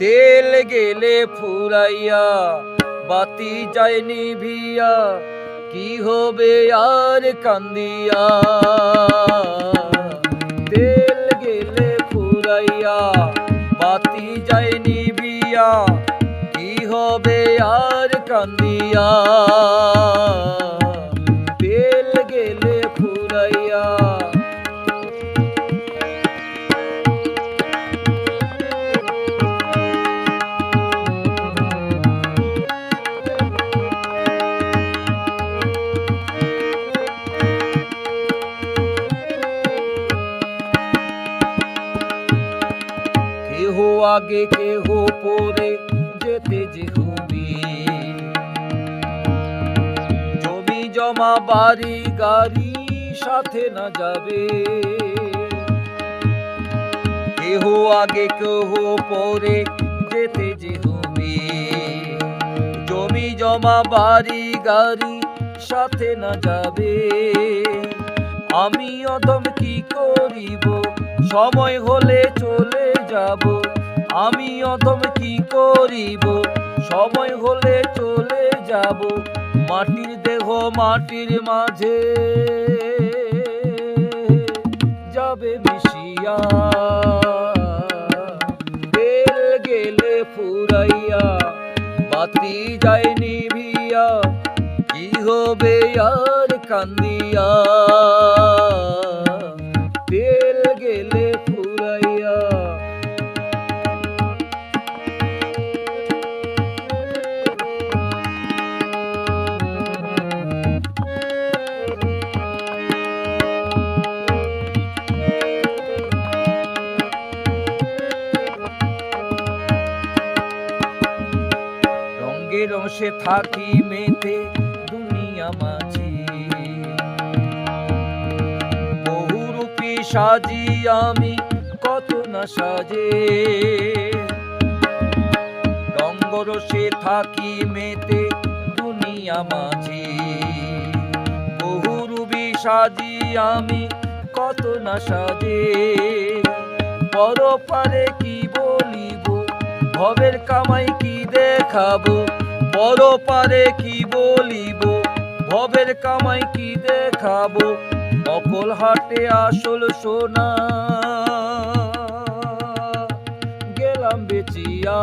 তেল গেলে ফুরাইয়া, বাতি যায় নিভিয়া কি হবে আর কান্দিয়া? তেল গেলে ফুরাইয়া, বাতি যায় নিভিয়া কি হবে আর কান্দিয়া? আগে কেহ পরে যেতে যে হবি। জমি জমা, বাড়ি, গাড়ি সাথে না যাবে। কেহ আগে কেহ পরে যেতে যে হবি। জমি জমা, বাড়ি, গাড়ি সাথে না যাবে। আমি অদম কি করিব? সময় হলে চলে যাব। আমি অদম কি করিব? সময় হলে চলে যাব মাটির দেহ মাটির মাঝে। যাবে মিশিয়া, তেল গেলে ফুরাইয়া, বাতি যায় নিভিয়া, কি হবে আর কান্দিয়া? রঙ্গে রসে থাকি মেতে দুনিয়া মাঝি। বহুরূপী সাজি আমি, কত না সাজে। রঙ্গরসে থাকি মেতে দুনিয়া মাঝি। বহুরূপী সাজি আমি, কত না সাজে। পরপারে কি বলিব ভবের কামাই কি দেখাবো? পরপারে কি বলিব? ভবের কামাই কি দেখাবো? নকল হাটে আসল সোনা। গেলাম বেচিয়া।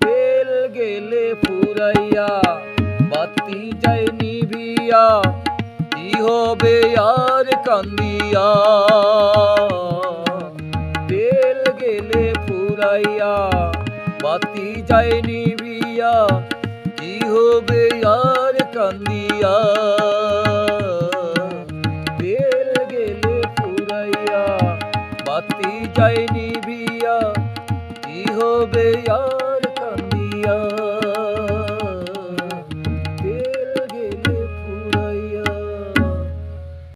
তেল গেলে ফুরাইয়া, বাতি যায় নিভিয়া। কি হবে আর কান্দিয়া। তেল গেলে ফুরাইয়া বাতি যায় নিভিয়া কি হবে আর কান্দিয়া তেল গেলে ফুরাইয়া বাতি যায় নিভিয়া কি হবে আর